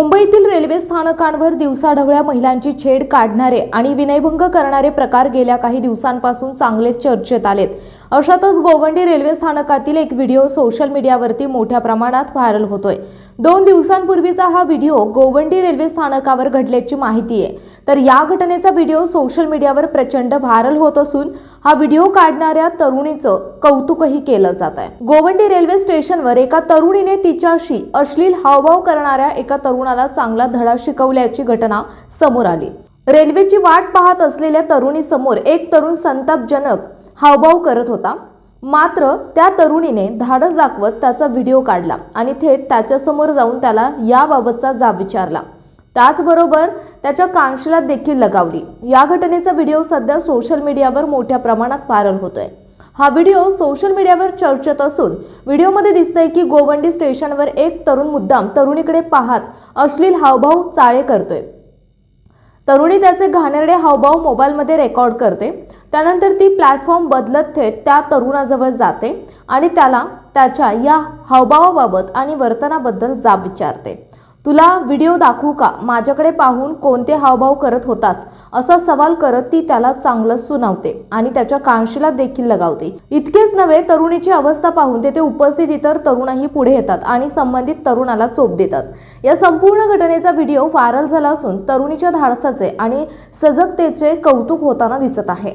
मुंबईतील रेल्वे स्थानकांवर दिवसाढवळ्या महिलांची छेड काढणारे आणि विनयभंग करणारे प्रकार गेल्या काही दिवसांपासून चांगलेच चर्चेत आलेत. अशातच गोवंडी रेल्वे स्थानकातील एक व्हिडिओ सोशल मीडियावरती मोठ्या प्रमाणात व्हायरल होतोय. दोन दिवसांपूर्वीचा हा व्हिडिओ गोवंडी रेल्वे स्थानकावर घडल्याची माहिती आहे. तर या घटनेचा व्हिडिओ सोशल मीडियावर प्रचंड व्हायरल होत असून हा व्हिडिओ काढणाऱ्या तरुणीचं कौतुकही केलं जात आहे. गोवंडी रेल्वे स्टेशनवर एका तरुणीने तिच्याशी अश्लील हावभाव करणाऱ्या एका तरुणाला चांगला धडा शिकवल्याची घटना समोर आली. रेल्वेची वाट पाहत असलेल्या तरुणीसमोर एक तरुण संतापजनक हावभाव करत होता. मात्र त्या तरुणीने धाडस दाखवत त्याचा व्हिडिओ काढला आणि थेट त्याच्यासमोर जाऊन त्याला याबाबतचा जाब विचारला. त्याचबरोबर त्याच्या कांशला देखील लगावली. या घटनेचा व्हिडिओ सध्या सोशल मीडियावर मोठ्या प्रमाणात व्हायरल होतोय. हा व्हिडिओ सोशल मीडियावर चर्चेत असून व्हिडिओमध्ये दिसतंय की गोवंडी स्टेशनवर एक तरुण मुद्दाम तरुणीकडे पाहत अश्लील हावभाव चाळे करतोय. तरुणी त्याचे घाणेरडे हावभाव मोबाईलमध्ये रेकॉर्ड करते. त्यानंतर ती प्लॅटफॉर्म बदलत थेट त्या तरुणाजवळ जाते आणि त्याला त्याच्या या हावभावाबाबत आणि वर्तनाबद्दल जाब विचारते. तुला व्हिडिओ दाखवू का? माझ्याकडे पाहून कोणते हावभाव करत होतास? असा सवाल करत ती त्याला चांगलं सुनावते आणि त्याच्या कांशीला देखील लगावते. इतकेच नव्हे तरुणीची अवस्था पाहून तेथे उपस्थित इतर तरुणही पुढे येतात आणि संबंधित तरुणाला चोप देतात. या संपूर्ण घटनेचा व्हिडिओ व्हायरल झाला असून तरुणीच्या धाडसाचे आणि सजगतेचे कौतुक होताना दिसत आहे.